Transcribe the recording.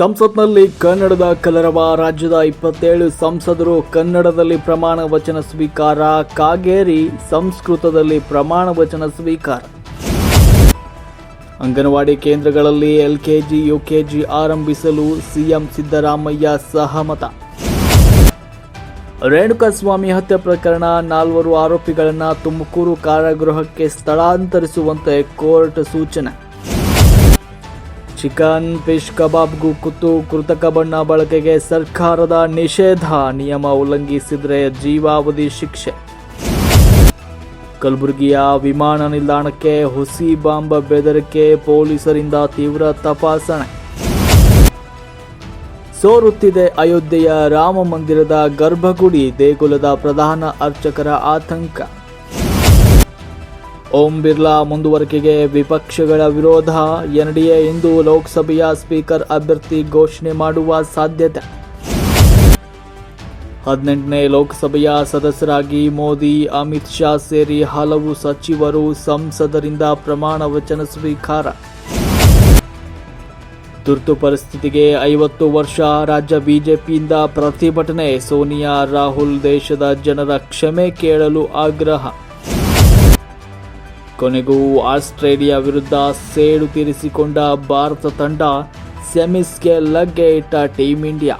ಸಂಸತ್ನಲ್ಲಿ ಕನ್ನಡದ ಕಲರವ. ರಾಜ್ಯದ ಇಪ್ಪತ್ತೇಳು ಸಂಸದರು ಕನ್ನಡದಲ್ಲಿ ಪ್ರಮಾಣ ವಚನ ಸ್ವೀಕಾರ. ಕಾಗೇರಿ ಸಂಸ್ಕೃತದಲ್ಲಿ ಪ್ರಮಾಣ ವಚನ ಸ್ವೀಕಾರ. ಅಂಗನವಾಡಿ ಕೇಂದ್ರಗಳಲ್ಲಿ ಎಲ್ಕೆಜಿ, ಯುಕೆಜಿ ಆರಂಭಿಸಲು ಸಿಎಂ ಸಿದ್ದರಾಮಯ್ಯ ಸಹಮತ. ರೇಣುಕಾಸ್ವಾಮಿ ಹತ್ಯೆ ಪ್ರಕರಣ. ನಾಲ್ವರು ಆರೋಪಿಗಳನ್ನು ತುಮಕೂರು ಕಾರಾಗೃಹಕ್ಕೆ ಸ್ಥಳಾಂತರಿಸುವಂತೆ ಕೋರ್ಟ್ ಸೂಚನೆ. ಚಿಕನ್, ಫಿಶ್ ಕಬಾಬ್ಗೂ ಕುತ್ತು ಕೃತಕ ಬಣ್ಣ ಬಳಕೆಗೆ ಸರ್ಕಾರದ ನಿಷೇಧ. ನಿಯಮ ಉಲ್ಲಂಘಿಸಿದರೆ ಜೀವಾವಧಿ ಶಿಕ್ಷೆ. ಕಲಬುರಗಿಯ ವಿಮಾನ ನಿಲ್ದಾಣಕ್ಕೆ ಹುಸಿ ಬಾಂಬ್ ಬೆದರಿಕೆ, ಪೊಲೀಸರಿಂದ ತೀವ್ರ ತಪಾಸಣೆ. ಸೋರುತ್ತಿದೆ ಅಯೋಧ್ಯೆಯ ರಾಮ ಮಂದಿರದ ಗರ್ಭಗುಡಿ, ದೇಗುಲದ ಪ್ರಧಾನ ಅರ್ಚಕರ ಆತಂಕ. ಓಂ ಬಿರ್ಲಾ ಮುಂದುವರಿಕೆಗೆ ವಿಪಕ್ಷಗಳ ವಿರೋಧ. ಎನ್ಡಿಎ ಇಂದು ಲೋಕಸಭೆಯ ಸ್ಪೀಕರ್ ಅಭ್ಯರ್ಥಿ ಘೋಷಣೆ ಮಾಡುವ ಸಾಧ್ಯತೆ. ಹದಿನೆಂಟನೇ ಲೋಕಸಭೆಯ ಸದಸ್ಯರಾಗಿ ಮೋದಿ, ಅಮಿತ್ ಶಾ ಸೇರಿ ಹಲವು ಸಚಿವರು ಸಂಸದರಿಂದ ಪ್ರಮಾಣ ವಚನ ಸ್ವೀಕಾರ. ತುರ್ತು ಪರಿಸ್ಥಿತಿಗೆ ಐವತ್ತು ವರ್ಷ ರಾಜ್ಯ ಬಿಜೆಪಿಯಿಂದ ಪ್ರತಿಭಟನೆ, ಸೋನಿಯಾ ರಾಹುಲ್ ದೇಶದ ಜನರ ಕ್ಷಮೆ ಕೇಳಲು ಆಗ್ರಹ. ಕೊನೆಗೂ ಆಸ್ಟ್ರೇಲಿಯಾ ವಿರುದ್ಧ ಸೇಡು ತೀರಿಸಿಕೊಂಡ ಭಾರತ ತಂಡ ಸೆಮಿಸ್ಗೆ ಲಗ್ಗೆ ಇಟ್ಟ ಟೀಂ ಇಂಡಿಯಾ.